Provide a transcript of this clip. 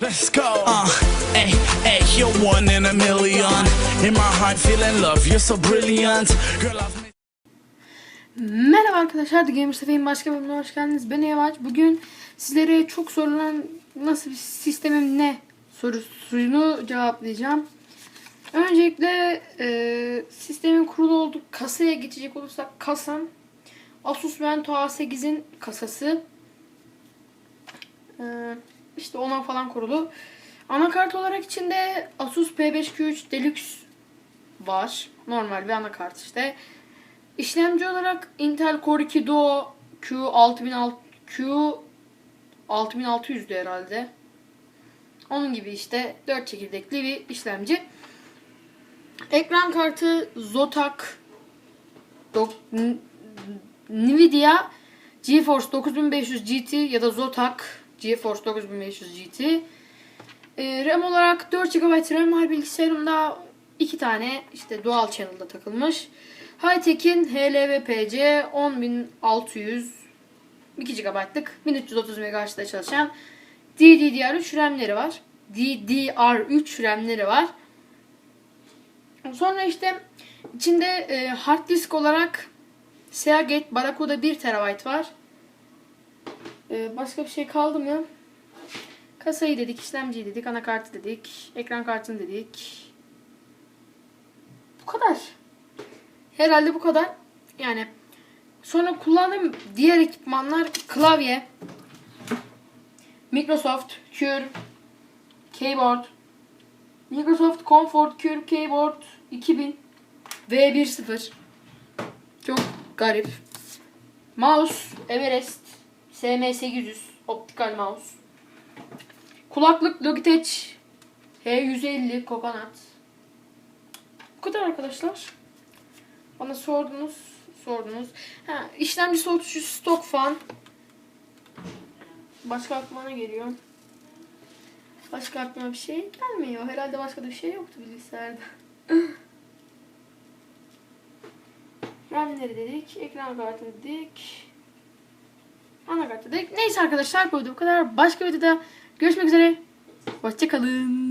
Let's go. Uh, hey, hey, you're one in a million. In my heart, feeling love. You're so brilliant. Girl, I've Merhaba arkadaşlar, The Gamer Sefe'nin başka bölümüne hoş geldiniz. Ben Yavaş. Bugün sizlere çok sorulan nasıl bir sistemim ne sorusunu cevaplayacağım. Öncelikle e, sistemin kurulu olduğu kasaya geçecek olursak kasam Asus Vento A8'in kasası. E, işte ona falan kurulu. Anakart olarak içinde Asus P5Q3 Deluxe var. Normal bir anakart işte. İşlemci olarak Intel Core 2 Duo Q6000 Q 6600'dü herhalde. Onun gibi işte 4 çekirdekli bir işlemci. Ekran kartı Zotac Nvidia GeForce 9500 GT ya da Zotac GeForce 9500 GT. Ee, RAM olarak 4 GB RAM var bilgisayarımda. 2 tane işte dual channel'da takılmış. Hightech'in HLVPC 10600 2 GB'lık 1330 MHz'da çalışan DDR3 RAM'leri var. DDR3 RAM'leri var. Sonra işte içinde e, hard disk olarak Seagate Barracuda 1 TB var. E, başka bir şey kaldı mı? Kasayı dedik, işlemciyi dedik, anakartı dedik, ekran kartını dedik. Bu kadar. Herhalde bu kadar. Yani sonra kullandığım diğer ekipmanlar klavye, Microsoft Cure Keyboard, Microsoft Comfort Cure Keyboard 2000 V10 çok garip. Mouse Everest SM800 optikal mouse. Kulaklık Logitech H150 Coconut. Bu kadar arkadaşlar. Bana sordunuz, sordunuz. Ha, işlemci soğutucu stok fan. Başka aklıma ne geliyor? Başka aklıma bir şey gelmiyor. Herhalde başka da bir şey yoktu bilgisayarda. RAM'leri dedik, ekran kartı dedik. Anakart dedik. Neyse arkadaşlar bu video bu kadar. Başka videoda görüşmek üzere. Hoşçakalın.